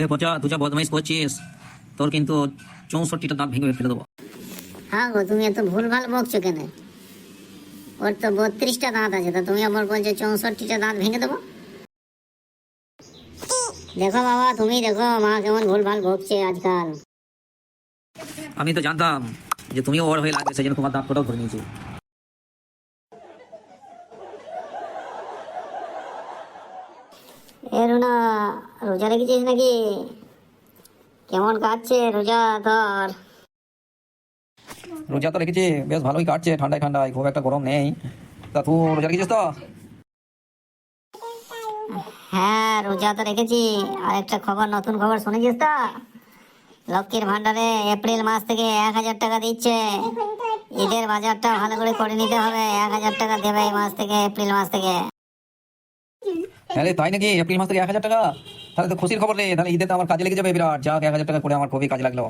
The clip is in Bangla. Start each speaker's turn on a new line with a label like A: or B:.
A: এ পচা তুই যা বদমাইশ করছিস? তোর কিন্তু চৌষট্টিটা দাঁত ভেঙে ফেলে দেবো।
B: হ্যাঁ গো তুমি এত ভুলভাল বকছো কেন? ওর তো বত্রিশটা দাঁত আছে তা তুমি আবার বলছো চৌষট্টিটা দাঁত ভেঙে দেবো? দেখো বাবা তুমি দেখো মা কেমন ভুলভাল বকছে আজকাল।
A: আমি তো জানতাম যে তুমিও ওর হয়ে লাগবে সেই জন্য তোমার দাঁত কোটাও ধরে নিয়েছি।
B: এ রুনা রোজা রেখেছিস নাকি? কেমন কাটছে রোজা তোর?
A: রোজা তো রেখেছি বেশ ভালোই কাটছে ঠান্ডায় ঠান্ডায় খুব একটা গরম নেই। তা তুই রোজা রেখেছিস তো?
B: হ্যাঁ রোজা তো রেখেছি। আর একটা খবর নতুন খবর শুনেছিস তো? লক্ষ্মীর ভান্ডারে এপ্রিল মাস থেকে এক হাজার টাকা দিচ্ছে। ঈদের বাজারটা ভালো করে করে নিতে হবে এক হাজার টাকা দেবে এই মাস থেকে এপ্রিল মাস থেকে।
A: হ্যাঁ রে তাই নাকি? এপ্রিল মাস থেকে এক হাজার টাকা? তাহলে তো খুশির খবর রে। তাহলে ঈদে তো আমার কাজে লেগে যাবে বিরাট। যাক, এক হাজার টাকা করে আমার খুবই কাজে লাগল।